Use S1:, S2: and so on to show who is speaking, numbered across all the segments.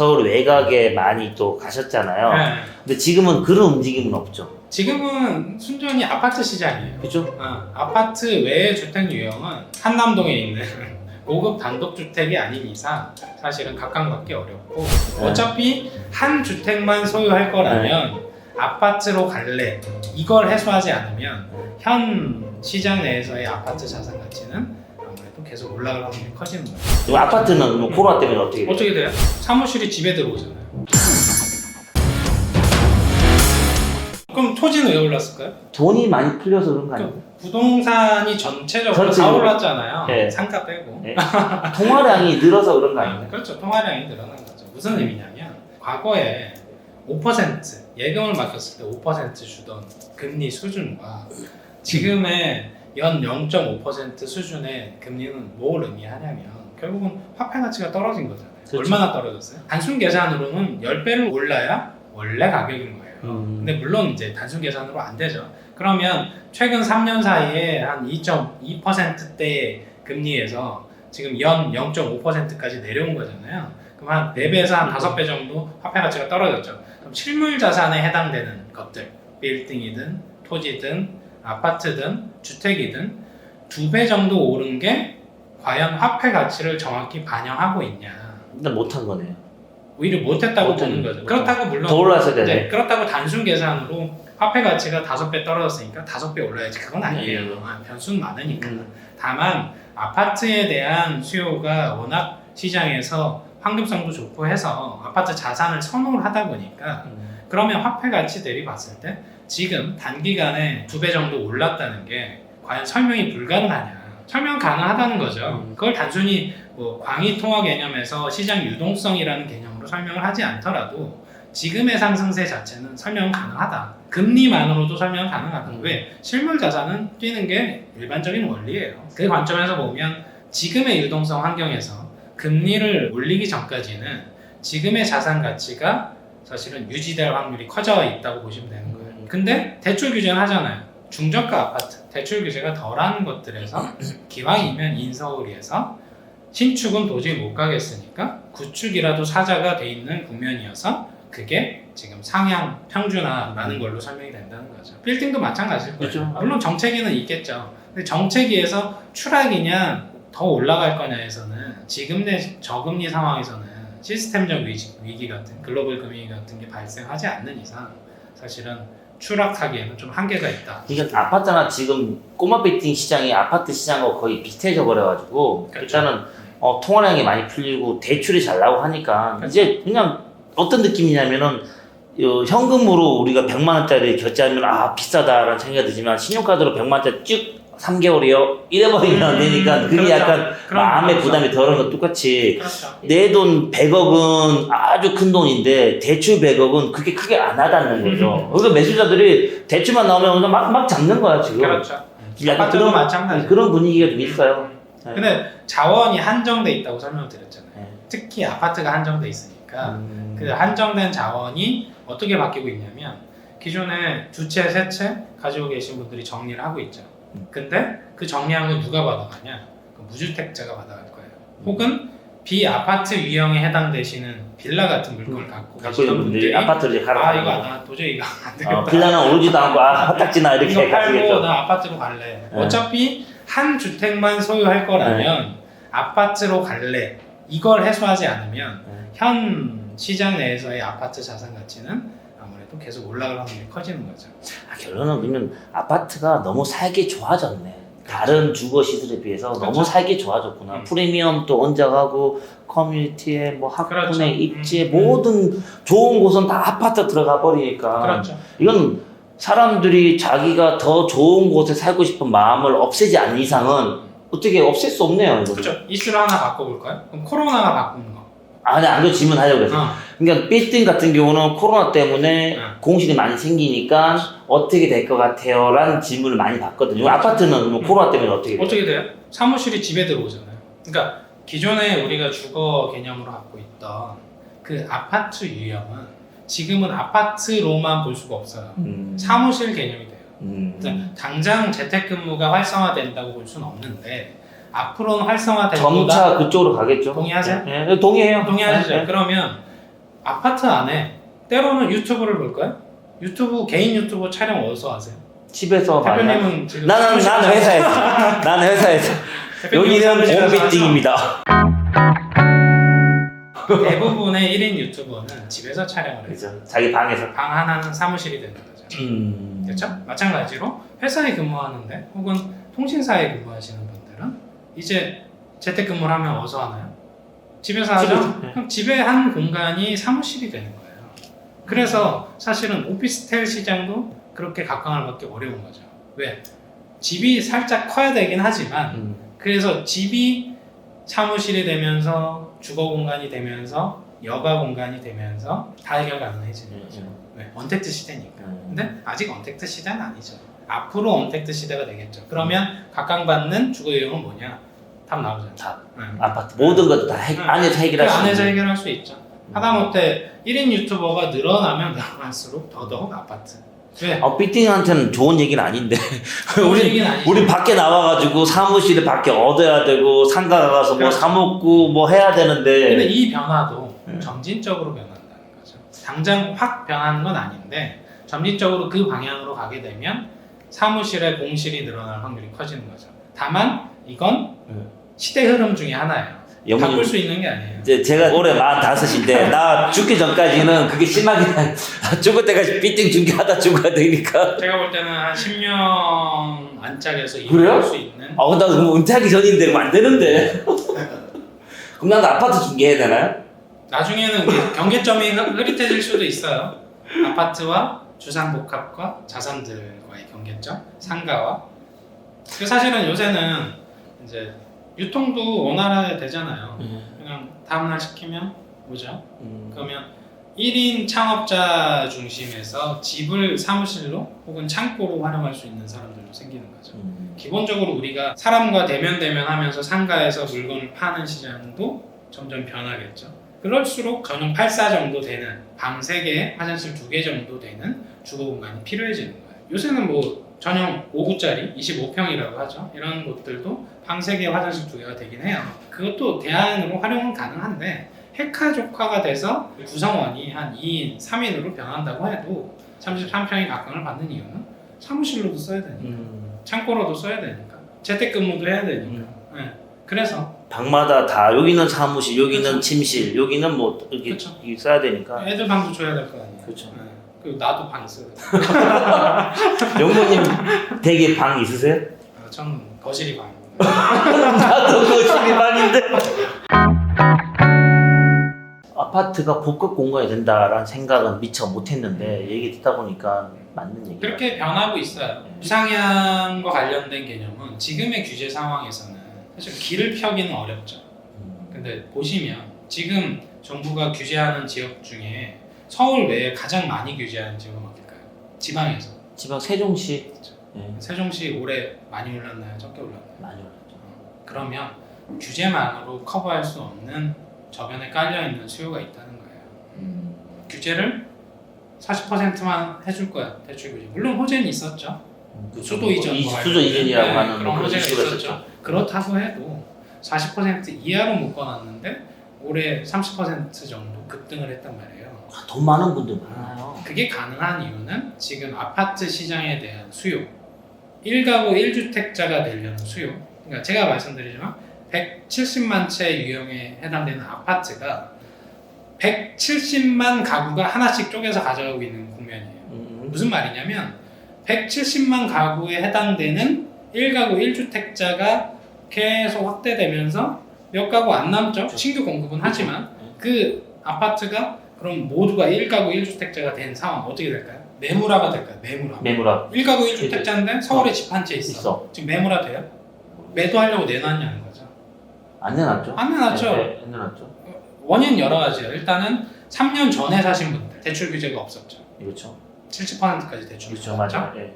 S1: 서울 외곽에 많이 또 가셨잖아요.
S2: 네.
S1: 근데 지금은 그런 움직임은 없죠.
S2: 지금은 순전히 아파트 시장이에요.
S1: 그죠?
S2: 어, 아파트 외의 주택 유형은 한남동에 있는 고급 단독주택이 아닌 이상 사실은 각광받기 어렵고
S1: 네.
S2: 어차피 한 주택만 소유할 거라면 아파트로 갈래 이걸 해소하지 않으면 현 시장 내에서의 아파트 자산 가치는 계속 올라갈 확률이 커지는 거예요.
S1: 아파트는 그럼 코로나 때문에 어떻게 돼요?
S2: 어떻게 돼요? 사무실이 집에 들어오잖아요. 그럼 토지는 왜 올랐을까요?
S1: 돈이 많이 풀려서 그런 거 아니에요?
S2: 부동산이 전체적으로 다
S1: 전체적으로.
S2: 올랐잖아요.
S1: 네.
S2: 상가 빼고.
S1: 네. 통화량이 늘어서 그런 거
S2: 아,
S1: 아니에요?
S2: 그렇죠. 통화량이 늘어난 거죠. 무슨 의미냐면 과거에 5% 예금을 맡겼을 때 5% 주던 금리 수준과 지금의 연 0.5% 수준의 금리는 뭘 의미하냐면 결국은 화폐 가치가 떨어진 거잖아요.
S1: 그렇죠.
S2: 얼마나 떨어졌어요? 단순 계산으로는 10배를 올라야 원래 가격인 거예요.
S1: 음.
S2: 근데 물론 이제 단순 계산으로 안 되죠. 그러면 최근 3년 사이에 한 2.2%대의 금리에서 지금 연 0.5%까지 내려온 거잖아요. 그럼 한 4배에서 한 5배 정도 화폐 가치가 떨어졌죠. 그럼 실물 자산에 해당되는 것들, 빌딩이든 토지든 아파트든 주택이든 두 배 정도 오른 게 과연 화폐 가치를 정확히 반영하고 있냐.
S1: 일단 못한 거네요.
S2: 오히려 못했다고
S1: 못했네.
S2: 보는 거죠. 그렇다고 물론
S1: 더 올랐어야 되네.
S2: 네, 그렇다고 단순 계산으로 화폐 가치가 다섯 배 떨어졌으니까 다섯 배 올라야지 그건 아니에요.
S1: 음.
S2: 아, 변수는 많으니까.
S1: 음.
S2: 다만 아파트에 대한 수요가 워낙 시장에서 환급성도 좋고 해서 아파트 자산을 선호를 하다 보니까
S1: 음.
S2: 그러면 화폐 가치 대비 봤을 때 지금 단기간에 두 배 정도 올랐다는 게 과연 설명이 불가능하냐? 설명 가능하다는 거죠.
S1: 음.
S2: 그걸 단순히 뭐 광의 통화 개념에서 시장 유동성이라는 개념으로 설명을 하지 않더라도 지금의 상승세 자체는 설명 가능하다. 금리만으로도 설명 가능하다.
S1: 음.
S2: 왜? 실물 자산은 뛰는 게 일반적인 원리예요. 그 관점에서 보면 지금의 유동성 환경에서 금리를 올리기 전까지는 지금의 자산 가치가 사실은 유지될 확률이 커져 있다고 보시면 되는 거예요. 근데 대출 규제는 하잖아요. 중저가 아파트 대출 규제가 덜한 것들에서 기왕이면 인서울이에서 신축은 도저히 못 가겠으니까 구축이라도 사자가 돼 있는 국면이어서 그게 지금 상향 평준화라는 걸로 설명이 된다는 거죠. 빌딩도 마찬가지일 거예요.
S1: 그렇죠.
S2: 물론 정체기는 있겠죠. 근데 정체기에서 추락이냐 더 올라갈 거냐에서는 지금 내 저금리 상황에서는 시스템적 위기, 위기 같은 글로벌 금융위 같은 게 발생하지 않는 이상 사실은 추락하기에는 좀 한계가 있다.
S1: 그러니까 아파트나 지금 꼬마 빌딩 시장이 아파트 시장과 거의 비슷해져 버려가지고
S2: 그렇죠.
S1: 일단은 어, 통화량이 많이 풀리고 대출이 잘 나오고 하니까
S2: 그렇죠.
S1: 이제 그냥 어떤 느낌이냐면은 어, 현금으로 우리가 100만 원짜리 결제하면 아 비싸다라는 생각이 들지만 신용카드로 100만 원짜리 쭉 3개월이요 이래버리면 안 되니까 그게
S2: 그렇죠.
S1: 약간
S2: 그런
S1: 마음의
S2: 거죠.
S1: 부담이 덜한 것 똑같이
S2: 그렇죠.
S1: 내 돈 100억은 아주 큰 돈인데 대출 100억은 그렇게 크게 안 하다는 거죠. 그러니까 매수자들이 대출만 나오면 막, 막 잡는 거야 지금.
S2: 그렇죠.
S1: 약간 그런
S2: 마찬가지.
S1: 그런 분위기가 좀 있어요. 네.
S2: 근데 자원이 한정돼 있다고 설명을 드렸잖아요.
S1: 네.
S2: 특히 아파트가 한정돼 있으니까
S1: 음,
S2: 그 한정된 자원이 어떻게 바뀌고 있냐면 기존에 두 채, 세 채 가지고 계신 분들이 정리를 하고 있죠.
S1: 음.
S2: 근데 그걸 누가 받아가냐? 그 무주택자가 받아갈 거예요. 혹은 비아파트 유형에 해당되시는 빌라 같은 물건을 갖고
S1: 갖고
S2: 계시던
S1: 있는 분들이
S2: 분들이
S1: 아파트를 가러
S2: 아
S1: 가는
S2: 이거
S1: 거죠.
S2: 나 도저히 이거 안 되겠다.
S1: 어, 빌라는 오르지도 않고 아 화딱지나 이렇게
S2: 이거 팔고. 나 아파트로 갈래.
S1: 네.
S2: 어차피 한 주택만 소유할 거라면 아파트로 갈래. 이걸 해소하지 않으면
S1: 네.
S2: 현 시장 내에서의 아파트 자산 가치는 아무래도 계속 올라갈 확률이 커지는 거죠.
S1: 아, 결론은 그러면 아파트가 너무 살기 좋아졌네. 다른 주거 시설에 비해서
S2: 그렇죠.
S1: 너무 살기 좋아졌구나.
S2: 음.
S1: 프리미엄 또 얹어가고 커뮤니티에 뭐 학군에
S2: 그렇죠.
S1: 입지에
S2: 음.
S1: 모든 좋은 곳은 다 아파트 들어가 버리니까
S2: 그렇죠.
S1: 이건 사람들이 자기가 더 좋은 곳에 살고 싶은 마음을 없애지 않는 이상은 어떻게 없앨 수 없네요. 이거.
S2: 그렇죠. 이슈를 하나 바꿔볼까요? 그럼 코로나가 바꾸는 거.
S1: 아니 안그 질문하려고 그랬어.
S2: 어.
S1: 그러니까 빌딩 같은 경우는 코로나 때문에
S2: 응.
S1: 공실이 많이 생기니까 어떻게 될 것 같아요? 라는 질문을 많이 받거든요. 아파트는 그러면
S2: 응.
S1: 코로나 때문에 어떻게 돼요?
S2: 어떻게 돼요? 사무실이 집에 들어오잖아요. 그러니까 기존에 우리가 주거 개념으로 갖고 있던 그 아파트 유형은 지금은 아파트로만 볼 수가 없어요.
S1: 음.
S2: 사무실 개념이 돼요.
S1: 음.
S2: 당장 재택근무가 활성화된다고 볼 수는 없는데 앞으로는 활성화될 거다.
S1: 점차 그쪽으로 가겠죠.
S2: 동의하세요?
S1: 네, 네, 동의해요.
S2: 동의하시죠?
S1: 네, 네.
S2: 그러면 아파트 안에 때로는 유튜브를 볼까요? 유튜브 개인 유튜브 촬영 어디서 하세요?
S1: 집에서 많이
S2: 대표님은 지금
S1: 나는 나는
S2: 사무실에서-
S1: 회사에서 나는 회사에서 여기는
S2: 사무실에서?
S1: 홈미팅입니다.
S2: 대부분의 1인 유튜버는 집에서 촬영을 해요.
S1: 그죠? 자기 방에서.
S2: 방 하나는 사무실이 되는 거죠.
S1: 음.
S2: 그렇죠? 마찬가지로 회사에 근무하는데 혹은 통신사에 근무하시는 분들은 이제 재택근무를 하면 어디서 하나요? 집에서 하죠?
S1: 집에서, 네.
S2: 그럼 집에 한 공간이 사무실이 되는 거예요. 그래서 사실은 오피스텔 시장도 그렇게 각광을 받기 어려운 거죠. 왜? 집이 살짝 커야 되긴 하지만
S1: 음.
S2: 그래서 집이 사무실이 되면서 주거 공간이 되면서 여가 공간이 되면서 다 해결 가능해지는 거죠. 왜? 언택트 시대니까.
S1: 음.
S2: 근데 아직 언택트 시대는 아니죠. 앞으로 언택트 시대가 되겠죠. 그러면 각광받는 주거 유형은 뭐냐? 답 나오잖아요.
S1: 답.
S2: 응.
S1: 아파트 모든 것도 다 해,
S2: 응.
S1: 안에서
S2: 그
S1: 해결할 수
S2: 안에서
S1: 있는.
S2: 해결할 수 있죠. 하다못해 1인 유튜버가 늘어나면 늘어날수록 더더욱 아파트. 왜?
S1: 어, 삐띵한테는 좋은 얘기는 아닌데.
S2: 좋은
S1: 우리
S2: 얘기는 아니죠.
S1: 우리 밖에 나와가지고 사무실에 밖에 얻어야 되고 상가 가서 뭐
S2: 그렇죠.
S1: 사 먹고 뭐 해야
S2: 근데
S1: 되는데.
S2: 이 변화도
S1: 네.
S2: 점진적으로 변한다는 거죠. 당장 확 변하는 건 아닌데 점진적으로 그 방향으로 가게 되면 사무실에 공실이 늘어날 확률이 커지는 거죠. 다만 이건
S1: 네.
S2: 시대 흐름 중에 하나예요.
S1: 영문이
S2: 바꿀 수 있는 게 아니에요.
S1: 이제 제가 올해 45인데 나 죽기 전까지는 그게 심하게 나 죽을 때까지 삐띵 중계하다 죽어야 되니까
S2: 제가 볼 때는 한 10년 안짝에서
S1: 그래요?
S2: 일할 수 있는
S1: 아 근데 나 그럼 은퇴하기 전인데 그럼 안 되는데 그럼 나도 아파트 중개해야 되나요?
S2: 나중에는 경계점이 흐- 흐릿해질 수도 있어요. 아파트와 주상복합과 자산들과의 경계점, 상가와. 그 사실은 요새는 이제 유통도 원활하게 되잖아요. 그냥 다음날 시키면 오죠.
S1: 음.
S2: 그러면 1인 창업자 중심에서 집을 사무실로 혹은 창고로 활용할 수 있는 사람들도 생기는 거죠.
S1: 음.
S2: 기본적으로 우리가 사람과 대면 대면 하면서 상가에서 물건을 파는 시장도 점점 변하겠죠. 그럴수록 전용 84 정도 되는 방 3개, 화장실 2개 정도 되는 주거 공간이 필요해지는 거예요. 요새는 뭐 전용 5구짜리 25평이라고 하죠. 이런 곳들도 방 3개, 화장실 2개가 되긴 해요. 그것도 대안으로 활용은 가능한데 핵가족화가 돼서 구성원이 한 2인, 3인으로 변한다고 해도 33평이 각광을 받는 이유는 사무실로도 써야 되니까
S1: 음.
S2: 창고로도 써야 되니까 재택근무도 해야 되니까 네. 그래서
S1: 방마다 다 여기는 사무실, 여기는
S2: 그렇죠.
S1: 침실, 여기는 뭐 이렇게
S2: 그렇죠.
S1: 이렇게 써야 되니까
S2: 애들 방도 줘야 될 거 아니에요
S1: 그렇죠.
S2: 네. 그리고 나도 방돼
S1: 영모님 댁에 방 있으세요?
S2: 아, 저는 거실이 방입니다
S1: 나도 그 심리방인데 아파트가 복합 공간이 된다라는 생각은 미처 못했는데 얘기 듣다 보니까 맞는 얘기야.
S2: 그렇게 변하고 있어요 부상향과 관련된 개념은 지금의 규제 상황에서는 사실 길을 펴기는 어렵죠
S1: 음.
S2: 근데 보시면 지금 정부가 규제하는 지역 중에 서울 외에 가장 많이 규제하는 지역은 어딜까요? 지방에서
S1: 지방 세종시
S2: 그렇죠.
S1: 예,
S2: 세종시 올해 많이 올랐나요? 적게 올랐나요?
S1: 많이 올랐죠.
S2: 그러면 규제만으로 커버할 수 없는 저변에 깔려 있는 수요가 있다는 거예요.
S1: 음.
S2: 규제를 40%만 해줄 거야 대출 규제. 물론 호재는 있었죠. 수도 이전
S1: 이,
S2: 뭐
S1: 수도 이전이라고
S2: 네,
S1: 하는
S2: 그런
S1: 그런
S2: 호재가
S1: 이슈가
S2: 있었죠.
S1: 있었죠.
S2: 그렇다고 해도 40% 이하로 묶어놨는데 올해 30% 정도 급등을 했단 말이에요.
S1: 아, 돈 많은 분들 많아요.
S2: 그게 가능한 이유는 지금 아파트 시장에 대한 수요, 1가구 1주택자가 되려는 수요. 그러니까 제가 말씀드리지만 170만 채 유형에 해당되는 아파트가 170만 가구가 하나씩 쪼개서 가져가고 있는 국면이에요.
S1: 음.
S2: 무슨 말이냐면 170만 가구에 해당되는 1가구 1주택자가 계속 확대되면서 몇 가구 안 남죠. 신규 공급은 하지만 그 아파트가 그럼 모두가 1가구 1주택자가 된 상황 어떻게 될까요? 매물화가 될까요? 매물화.
S1: 매물아
S2: 1가구 1주택자인데 서울에 집 한 채 있어.
S1: 있어.
S2: 지금 매물화 돼요? 매도하려고 내놨냐는 거죠.
S1: 안 내놨죠?
S2: 안 내놨죠.
S1: 네, 네, 안 내놨죠.
S2: 원인 여러 가지예요. 일단은 3년 전에 사신 분들 대출 규제가 없었죠.
S1: 그렇죠.
S2: 70%까지 대출
S1: 그렇죠. 맞아. 예.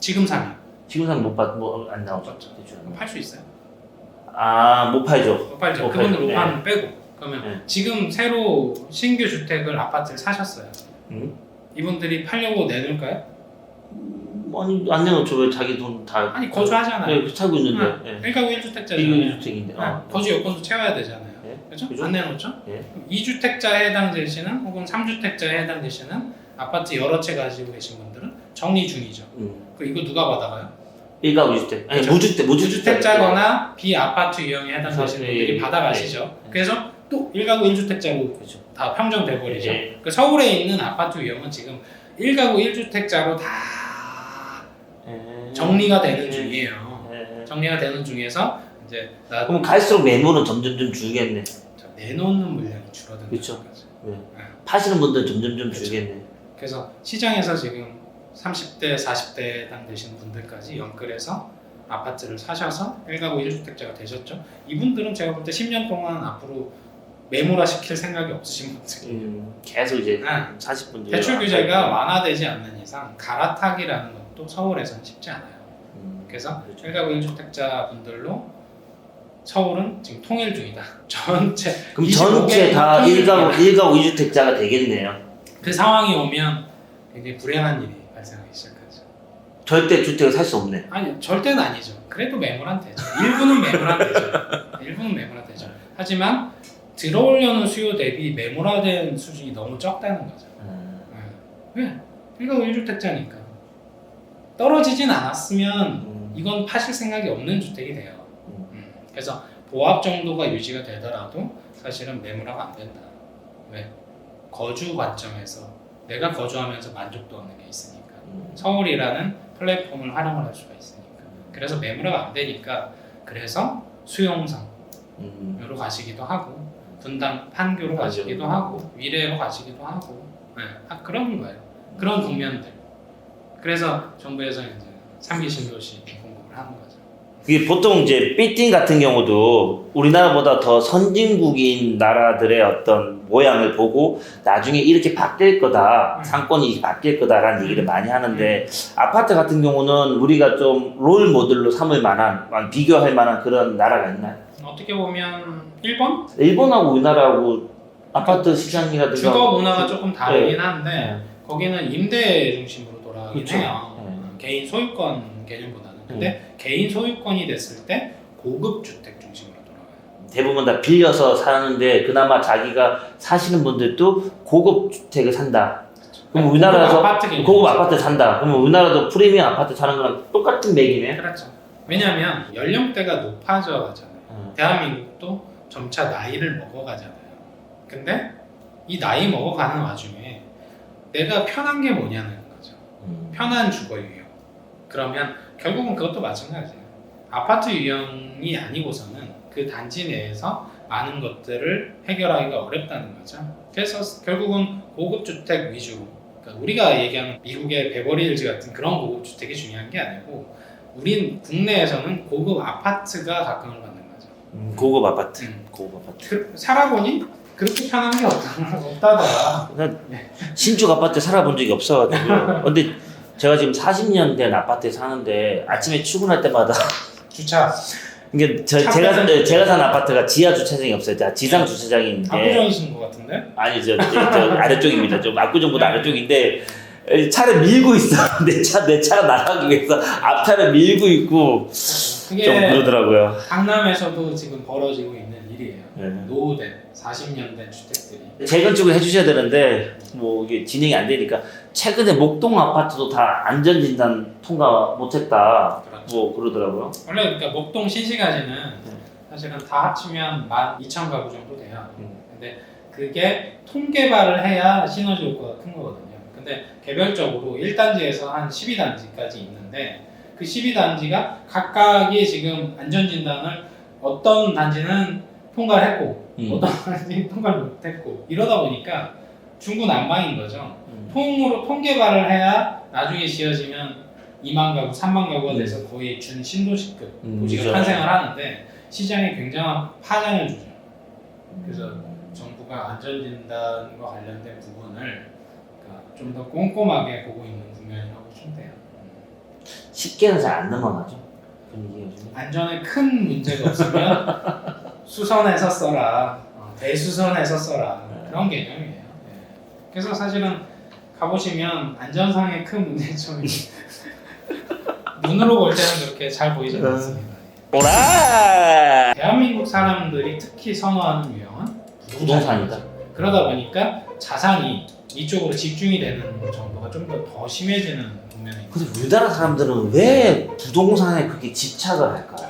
S2: 지금 사면
S1: 지금 사람 못받 뭐안 나오죠.
S2: 없었죠.
S1: 대출.
S2: 팔수 있어요?
S1: 아 못 팔죠.
S2: 못 팔죠.
S1: 못
S2: 그분들
S1: 팔죠.
S2: 못 파는 빼고 그러면
S1: 네.
S2: 지금 새로 신규 주택을 아파트를 사셨어요.
S1: 음?
S2: 이분들이 팔려고 내놓을까요?
S1: 아니 안 내놓죠. 왜 자기 돈 다.
S2: 아니 거주하잖아요.
S1: 네, 살고 있는데. 예.
S2: 1가구 1주택자잖아요.
S1: 이거 주택인데. 어.
S2: 거주 요건도 채워야 되잖아요.
S1: 예.
S2: 그죠?
S1: 그죠?
S2: 안 내놓죠?
S1: 예.
S2: 2주택자에 해당 되시는 혹은 3주택자에 해당 되시는 아파트 여러 채 가지고 계신 분들은 정리 중이죠.
S1: 음.
S2: 그 이거 누가 받아가요?
S1: 일가구 주택 아니
S2: 그죠.
S1: 무주택 무주택
S2: 무주택자거나 비아파트 유형에 해당되시는
S1: 예,
S2: 분들이
S1: 예.
S2: 받아가시죠.
S1: 예.
S2: 그래서 또 1가구 1주택자로
S1: 그렇죠.
S2: 다 평정돼 버리죠.
S1: 예.
S2: 그 서울에 있는 아파트 유형은 지금 1가구 1주택자로 다
S1: 예.
S2: 정리가 되는
S1: 예.
S2: 중이에요.
S1: 예.
S2: 정리가 되는 중에서 이제 나
S1: 그럼 갈수록 매물은 점점 좀 줄겠네.
S2: 자, 내놓는 물량이. 거죠.
S1: 네.
S2: 네.
S1: 파시는 분들은 점점 좀
S2: 그쵸.
S1: 줄겠네.
S2: 그래서 시장에서 지금 30대, 40대에 해당되시는 분들까지 연끌해서 아파트를 사셔서 1가구 1주택자가 되셨죠. 이분들은 제가 볼 때 10년 동안 앞으로 매물화 시킬 생각이 없으신 분들이에요.
S1: 음, 계속 이제
S2: 네.
S1: 40분들.
S2: 대출 규제가 완화되지 않는 이상 갈아타기라는 것도 서울에서는 쉽지 않아요.
S1: 음,
S2: 그래서
S1: 그렇죠.
S2: 1가구 1주택자 분들로 서울은 지금 통일 중이다. 전체
S1: 그럼
S2: 25개
S1: 전체 다
S2: 통일
S1: 1가구,
S2: 중이다.
S1: 1가구 2주택자가 되겠네요.
S2: 그 상황이 오면 굉장히 불행한 일이 발생하기 시작하죠.
S1: 절대 주택을 살 수 없네.
S2: 아니 절대는 아니죠. 그래도 매물한 되죠. 일부는 매물한 되죠. 일부는 매물한 되죠. 하지만 들어오려는 수요 대비 매물화된 수준이 너무 적다는 거죠.
S1: 음,
S2: 왜? 1가구 1주택자니까 떨어지진 않았으면
S1: 음,
S2: 이건 파실 생각이 없는 주택이 돼요.
S1: 음.
S2: 음, 그래서 보합 정도가 유지가 되더라도 사실은 매물화가 안 된다. 왜? 거주 관점에서 내가 거주하면서 만족도 얻는 게 있으니까.
S1: 음.
S2: 서울이라는 플랫폼을 활용을 할 수가 있으니까. 그래서 매물화가 안 되니까 그래서 수용성 으로
S1: 음.
S2: 가시기도 하고 분당 판교로
S1: 맞아요.
S2: 가시기도 하고 위례로 가시기도 하고 네, 아, 그런 거예요. 그런 국면들. 그래서 정부에서 이제 삼기 신도시 공급을 하는 거죠.
S1: 그게 보통 이제 빌딩 같은 경우도 우리나라보다 더 선진국인 나라들의 어떤 모양을 보고 나중에 이렇게 바뀔 거다
S2: 음.
S1: 상권이 이렇게 바뀔 거다라는 얘기를 많이 하는데 아파트 같은 경우는 우리가 좀 롤 모델로 삼을 만한 비교할 만한 그런 나라가 있나요?
S2: 어떻게 보면 일본
S1: 일본하고 우리나라하고 아파트 시장이라든가
S2: 주거 문화가 조금 다르긴
S1: 네.
S2: 한데
S1: 네.
S2: 거기는 임대 중심으로 돌아가긴
S1: 그쵸.
S2: 해요.
S1: 네.
S2: 어, 개인 소유권 개념보다는. 근데 개인 소유권이 됐을 때 고급 주택 중심으로 돌아가요.
S1: 대부분 다 빌려서 사는데 그나마 자기가 사시는 분들도 고급 주택을 산다. 그럼 우리나라에서
S2: 고급 아파트 개념.
S1: 고급 아파트 산다. 그러면 우리나라도 프리미엄 아파트 사는 거랑 똑같은 맥이네.
S2: 그렇죠. 왜냐하면 연령대가 높아져 가잖아요.
S1: 어.
S2: 대한민국도 점차 나이를 먹어가잖아요. 근데 이 나이 먹어가는 와중에 내가 편한 게 뭐냐는 거죠.
S1: 음.
S2: 편한 주거 유형. 그러면 결국은 그것도 마찬가지예요. 아파트 유형이 아니고서는 그 단지 내에서 많은 것들을 해결하기가 어렵다는 거죠. 그래서 결국은 고급 주택 위주로. 그러니까 우리가 얘기하는 미국의 베버리힐즈 같은 그런 고급 주택이 중요한 게 아니고, 우린 국내에서는 고급 아파트가 각광을 받는.
S1: 음, 고급 아파트.
S2: 음.
S1: 고급 아파트.
S2: 그, 살아보니 그렇게 편한 게 없다, 없다더라.
S1: 신축 아파트 살아본 적이 없어가지고. 근데 제가 지금 40년 된 아파트에 사는데 아침에 출근할 때마다
S2: 주차
S1: 이게 저,
S2: 차
S1: 제가
S2: 빼는
S1: 제가 산 아파트가 지하 주차장이 없어요. 다 지상 주차장이 있는데
S2: 압구정이신 것 같은데?
S1: 아니 저, 저, 저 아래쪽입니다. 좀 압구정보다 아래쪽인데 차를 밀고 있어. 내 차 내 차가 나가기 위해서 앞차를 밀고 있고 좀
S2: 그게
S1: 그러더라고요.
S2: 강남에서도 지금 벌어지고 있는 일이에요.
S1: 네.
S2: 노후된 40년 된 주택들이.
S1: 재건축을 해주셔야 되는데 뭐 이게 진행이 안 되니까 최근에 목동 아파트도 다 안전진단 통과 못했다.
S2: 그렇죠.
S1: 뭐 그러더라고요.
S2: 원래 그러니까 목동 신시가지는
S1: 네.
S2: 사실은 다 합치면 12,000가구 정도 돼요.
S1: 음.
S2: 근데 그게 통개발을 해야 시너지 효과가 큰 거거든요. 근데 개별적으로 1단지에서 한 12단지까지 있는데 그 12단지가 각각이 지금 안전진단을 어떤 단지는 통과를 했고
S1: 음.
S2: 어떤 단지는 통과를 못했고 이러다 보니까 중구난방인 거죠.
S1: 음.
S2: 통으로 통개발을 해야 나중에 지어지면 2만 가구, 3만 가구가
S1: 음.
S2: 돼서 거의 준 신도시급
S1: 음,
S2: 도시가
S1: 그죠.
S2: 탄생을 하는데 시장에 굉장한 파장을 주죠. 그래서 정부가 안전진단과 관련된 부분을 좀 더 꼼꼼하게 보고 있는 국면이라고 좀 돼요.
S1: 쉽게는 잘 안 넘어가죠.
S2: 안전에 큰 문제가 없으면 수선해서 써라, 어, 대수선해서 써라 그런 개념이에요. 예. 그래서 사실은 가보시면 안전상의 큰 문제점이 눈으로 볼 때는 그렇게 잘 보이지
S1: 음.
S2: 않습니다.
S1: 오라
S2: 대한민국 사람들이 특히 선호하는 유형은
S1: 부동산이다.
S2: 그러다 보니까 자산이 이쪽으로 집중이 되는 정도가 좀 더 더 심해지는 국면이
S1: 근데 우리나라 사람들은 왜 부동산에 그렇게 집착을 할까요?